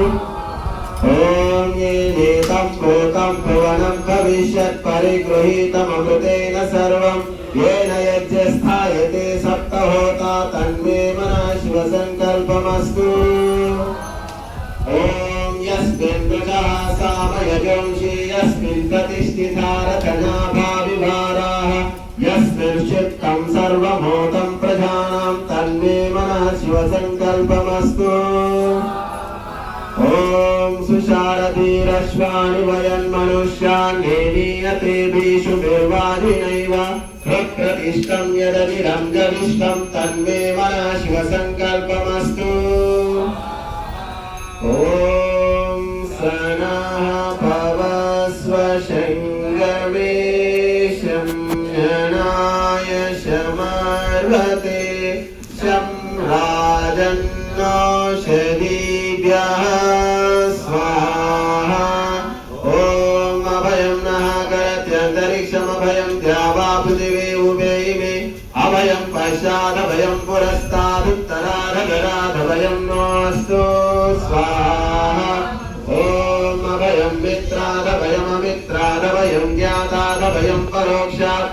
ॐ ये नेतं भूतं भुवनं भविष्यत् परिगृहीतममृतेन सर्वं येन यज्ञस्थायते सप्तहोता तन्मे मनः शिवसङ्कल्पमस्तु ॐ यस्मिन् वृषः सामयजंषि यस्मिन् प्रतिष्ठिता रथनाभाविभाराः यस्मिन् चित्तं सर्वभूतं प्रजानां तन्मे मनः शिवसङ्कल्पमस्तु ॐ सुशारदीरश्वानि वयन्मनुष्यान् नेनीयतेभिषु निर्वादिनैव प्रकृतिष्ठं यदविरं जविष्ठं तन्मे मनः शिवसङ्कल्पमस्तु ॐ सनः भवस्व शङ्गवे शम्यनाय शमर्वते शं राजन्नौषधीभ्यः करत्यन्तरिक्षमभयं द्यावा पृथिवी उभे इमे अभयं पश्चादभयं पुरस्तादुत्तराधगराधभयं नोऽस्तु स्वाहा ॐ अभयं मित्रादभयममित्रादभयं ज्ञातादभयं परोक्षात्